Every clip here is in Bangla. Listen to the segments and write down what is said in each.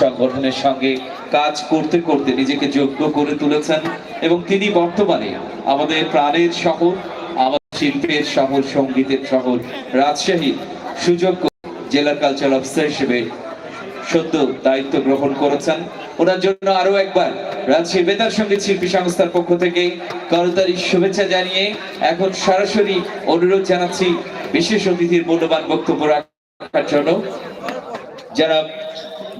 সংগঠনের সঙ্গে কাজ করতে করতে নিজেকে যোগ্য করে তুলেছেন এবং তিনি বর্তমানে আমাদের প্রাণের শহর, আমাদের শিল্পের শহর, সঙ্গীতের শহর, রাজশাহী, সুযোগ্য জেলা কালচার অফিসার হিসেবে সদ্য দায়িত্ব গ্রহণ করেছেন। ওনার জন্য আরও একবার রাজশাহী বেতার সংগীত শিল্পী সংস্থার পক্ষ থেকে করতালি শুভেচ্ছা জানিয়ে এখন সরাসরি অনুরোধ জানাচ্ছি বিশেষ অতিথির মূল্যবান বক্তব্য রাখার জন্য। যারা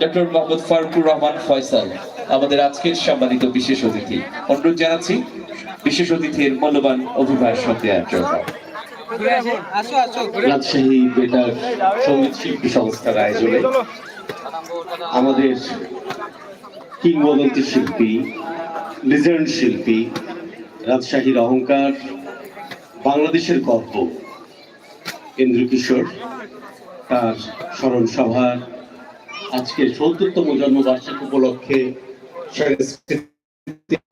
ডক্টর মোহাম্মদ ফারুকুর রহমান ফয়সাল, আমাদের আজকের সম্মানিত বিশেষ অতিথি। অনুরোধ জানাচ্ছি, বিশেষ অতিথির মূল্যবান অভিভাষণ দেওয়ার জন্য। রাজশাহী বেতার সংগীত শিল্পী সংস্থার আয়োজনে আমাদের কিংবদন্তি শিল্পী লিজেন্ড শিল্পী, রাজশাহীর অহংকার, বাংলাদেশের গর্ব, ইন্দ্রকিশোর, তার স্মরণ সভার আজকে সত্তরতম জন্মবার্ষিকী উপলক্ষে সাংস্কৃতিক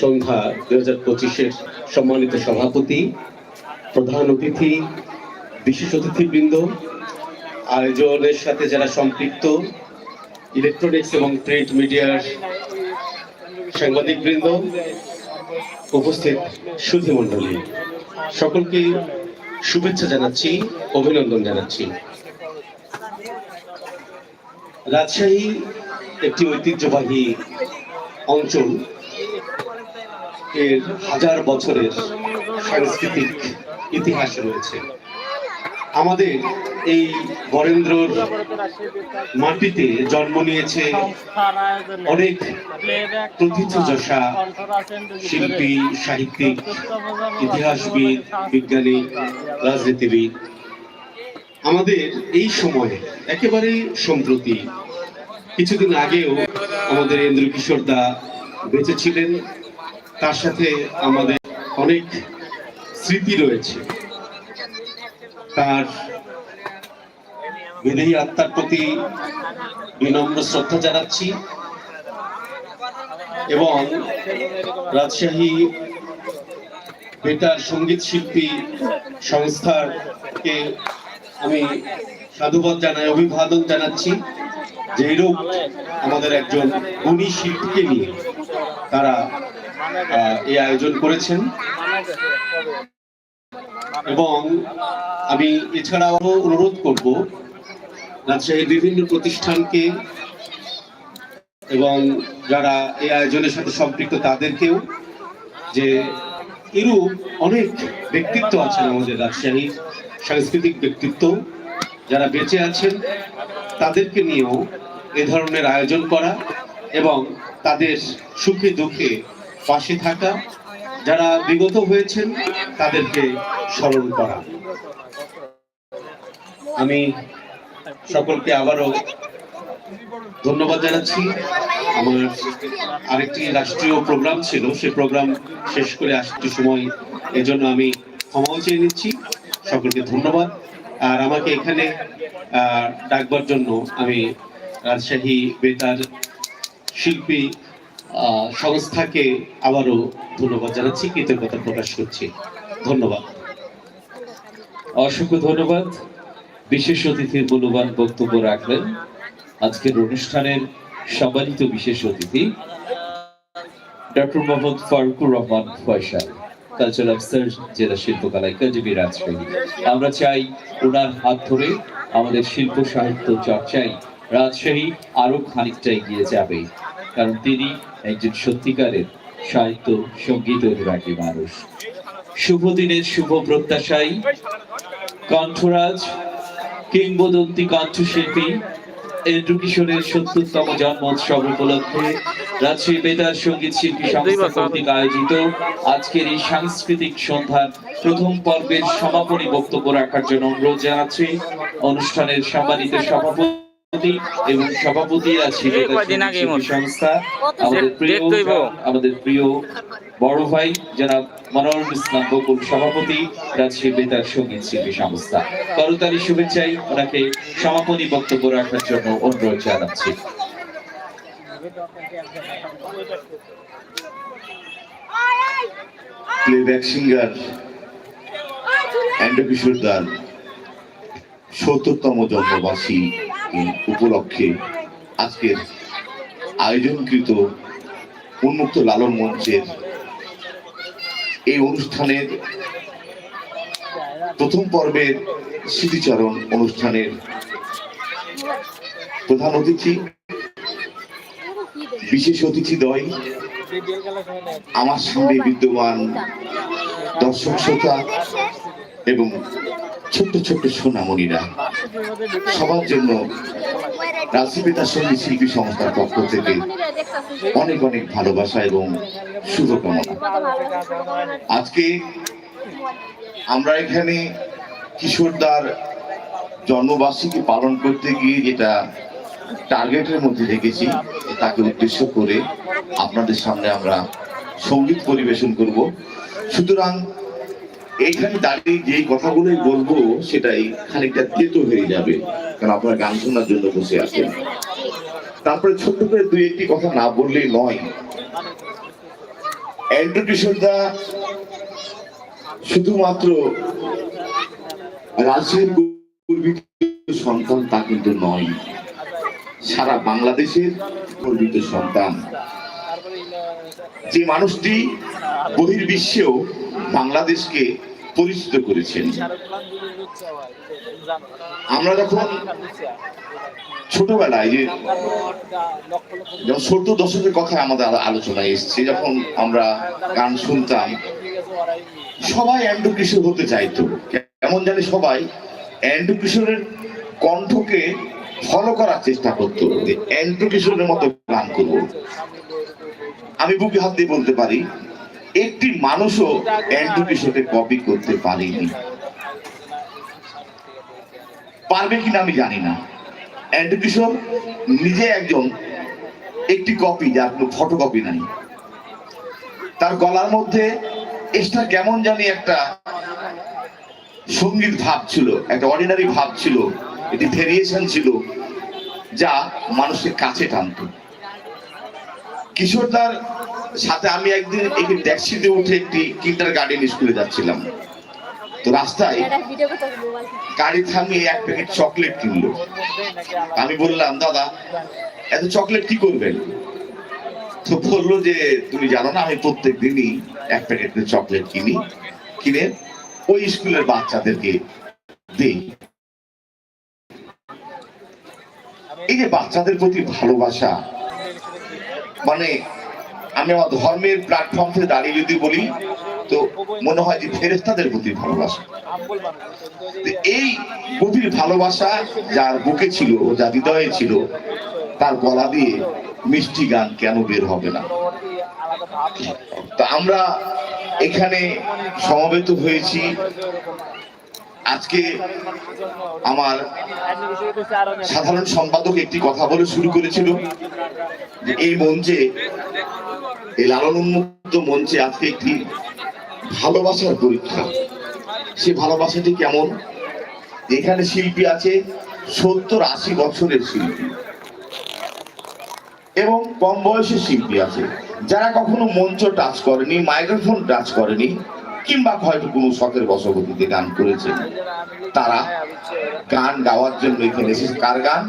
সন্ধ্যা দুই হাজার পঁচিশের সম্মানিত সভাপতি, প্রধান অতিথি, বিশেষ অতিথিবৃন্দ, আয়োজনের সাথে যারা সম্পৃক্ত, ইলেকট্রনিক্স এবং প্রিন্ট মিডিয়ার সাংবাদিকবৃন্দ, উপস্থিত সুধী মণ্ডলী সকলকে শুভেচ্ছা জানাচ্ছি, অভিনন্দন জানাচ্ছি। রাজশাহী একটি ঐতিহ্যবাহী অঞ্চল। এর হাজার বছরের সাংস্কৃতিক ইতিহাস রয়েছে। আমাদের এই বরেন্দ্রর মাটিতে জন্ম নিয়েছে অনেক প্রথিতযশা শিল্পী, সাহিত্যিক, ইতিহাসবিদ, বিজ্ঞানী, রাজনীতিবিদ আমাদের এই সময়ে একেবারে সম্প্রতি কিছুদিন আগেও আমাদের ইন্দ্র কিশোর দা বেঁচে ছিলেন। তার সাথে আমাদের অনেক স্মৃতি রয়েছে। তার বিদেহী আত্মার প্রতি বিনম্র শ্রদ্ধা জানাচ্ছি এবং রাজশাহী বেতার সংগীত শিল্পী সংস্থাকে আমি সাধুবাদ জানাই, অভিবাদন জানাচ্ছি। যে এরূপ আমাদের একজন গুণী শিল্পীকে নিয়ে তারা এই আয়োজন করেছেন। এবং আমি এছাড়াও অনুরোধ করব, রাজশাহীর বিভিন্ন প্রতিষ্ঠানকে এবং যারা এই আয়োজনের সাথে সম্পৃক্ত তাদেরকেও যে এরূপ অনেক ব্যক্তিত্ব আছেন আমাদের রাজশাহীর। সাংস্কৃতিক ব্যক্তিত্ব যারা বেঁচে আছেন, তাদেরকে নিয়েও এ ধরনের আয়োজন করা এবং তাদের সুখে দুঃখে পাশে থাকা, যারা বিগত হয়েছেন, তাদেরকে স্মরণ করা। আমি সকলকে আবারও ধন্যবাদ জানাচ্ছি। আমার আরেকটি রাষ্ট্রীয় প্রোগ্রাম ছিল, সে প্রোগ্রাম শেষ করে আসতে সময় এই জন্য আমি ক্ষমাও চেয়ে নিচ্ছি। সকলকে ধন্যবাদ। আর আমাকে এখানে ডাকবার জন্য আমি রাজশাহী বেতার শিল্পী সংস্থাকে আবারও ধন্যবাদ জানাচ্ছি, কৃতজ্ঞতা প্রকাশ করছি। ধন্যবাদ। অসংখ্য ধন্যবাদ। বিশেষ অতিথির মূল্যবান বক্তব্য রাখলেন আজকের অনুষ্ঠানের সম্মানিত বিশেষ অতিথি, doctor Mohammad Farukur Rahman Faisal. Culture officer জেলা শিল্পকলা একাডেমি রাজশাহী আমরা চাই ওনার হাত ধরে আমাদের শিল্প সাহিত্য চর্চায় রাজশাহী আরও খানিকটা এগিয়ে যাবে। কারণ তিনি একজন সত্যিকারের সাহিত্য সংগীত অনুরাগী মানুষ। শুভ দিনের শুভ প্রত্যাশায় কণ্ঠরাজ, কিংবদন্তি কণ্ঠশিল্পী ইন্দ্র কিশোরের সত্তরতম জন্মোৎসব উপলক্ষে রাজশাহী বেতার সংগীত শিল্পী সংস্থা কর্তৃক আয়োজিত আজকের এই সাংস্কৃতিক সন্ধ্যার প্রথম পর্বের সমাপনী বক্তব্য রাখার জন্য অনুরোধ জানাচ্ছি। অনুষ্ঠানের সম্মানিত সভাপতি এবং সভাপতি আছে বেতার সংগীত সংস্থা। আমাদের প্রিয় আমাদের প্রিয় বড় ভাই জনাব মনোরম ইসলাম বকুল সভাপতি রাজশাহী বেতার সংগীত শিল্পী সংস্থা। করতালি শুভেচ্ছাই ওনাকে সমাপনী বক্তব্য রাখার জন্য অনুরোধ জানাচ্ছি। প্লেব্যাক সিঙ্গার অ্যান্ড কিশোর দার সত্তরতম জন্মবার্ষিকী উপলক্ষে আজকের আয়োজনকৃত উন্মুক্ত লালন মঞ্চের এই অনুষ্ঠানের প্রথম পর্বের স্মৃতিচরণ অনুষ্ঠানের প্রধান অতিথি বিশেষ অতিথি অতিথিদ্বয় আমার সামনে বিদ্যমান দর্শক শ্রোতা এবং ছোট্ট ছোট্ট সোনামণিরা। সবার জন্য রাজপিতা সংগীত শিল্পী সংস্থার পক্ষ থেকে অনেক অনেক ভালোবাসা এবং শুভকামনা। আজকে আমরা এখানে কিশোরদার জন্মবার্ষিকী পালন করতে গিয়ে যেটা টার্গেটের মধ্যে রেখেছি তাকে উদ্দেশ্য করে আপনাদের সামনে আমরা সংগীত পরিবেশন করব। সুতরাং এইখানে দাঁড়িয়ে যেই কথাগুলোই বলব, সেটাই খানিকটা তেতো হয়ে যাবে, কারণ আপনারা গান শোনার জন্য বসে আছেন। তারপরে ছোট্ট করে দুই একটি কথা না বললেই নয়। শুধুমাত্র রাজশাহীর সন্তান তা কিন্তু নয়। সারা বাংলাদেশের গর্বিত সন্তান। যে মানুষটি বহির্বিশ্বেও বাংলাদেশকে পরিচিত করেছেন। আমরা যখন ছোটবেলায় যে সত্তর দশকের কথা আমাদের আলো- আলোচনায় এসছে, যখন আমরা গান শুনতাম, সবাই অ্যান্ড্রু কিশোর হতে চাইতো। কেমন জানি সবাই অ্যান্ড্রু কিশোরের কণ্ঠকে ফলো করার চেষ্টা করতো, যে অ্যান্ড্রু কিশোরের মতো গান করব। আমি বুকে হাত দিয়ে বলতে পারি, একটি মানুষও অ্যান্ড্রু কিশোরকে কপি করতে পারেনি। পারবে কিনা আমি জানি না। অ্যান্ড্রু কিশোর নিজে একজন একটি কপি যার কোনো ফটোকপি নাই। তার গলার মধ্যে এক্সট্রা কেমন জানি একটা সংগীত ভাব ছিল, একটা অর্ডিনারি ভাব ছিল। একটি ভেরিয়েশন ছিল যা মানুষের কাছে টানত। কিশোরদার সাথে আমি একদিন একটি ট্যাক্সিতে উঠে একটি কিন্টার গার্ডেন স্কুলে যাচ্ছিলাম। তো রাস্তায় গাড়ি থামিয়ে এক প্যাকেট চকলেট কিনলো। আমি বললাম দাদা এত চকলেট কি করবেন? তো বলল যে তুমি জানো না আমি প্রত্যেক দিনই এক প্যাকেট চকলেট কিনি কিনে ওই স্কুলের বাচ্চাদেরকে দিই। এই যে বাচ্চাদের প্রতি ভালোবাসা মানে আমি আমার ধর্মের প্ল্যাটফর্ম থেকে দাঁড়িয়ে যদি বলি, তো মনে হয় যে ফেরেস্তাদের প্রতি ভালোবাসা। এই গভীর ভালোবাসা যার বুকে ছিল, যার হৃদয়ে ছিল, তার গলা দিয়ে মিষ্টি গান কেন বের হবে না? তা আমরা এখানে সমবেত হয়েছি। আজকে আমার সাধারণ সম্পাদক একটি কথা বলে শুরু করেছিল যে এই মঞ্চে, এই লালন উন্মুক্ত মঞ্চে আজকে একটি ভালোবাসার পরীক্ষা। সে ভালোবাসাটি কেমন? এখানে শিল্পী আছে সত্তর আশি বছরের শিল্পী। এবং কম বয়সের শিল্পী আছে। যারা কখনো মঞ্চ টাচ করেনি মাইক্রোফোন টাচ করেনি কিংবা হয়তো কোনো শখের বসবতীতে গান করেছে। তারা গান গাওয়ার জন্য এখানে এসেছে। কার গান?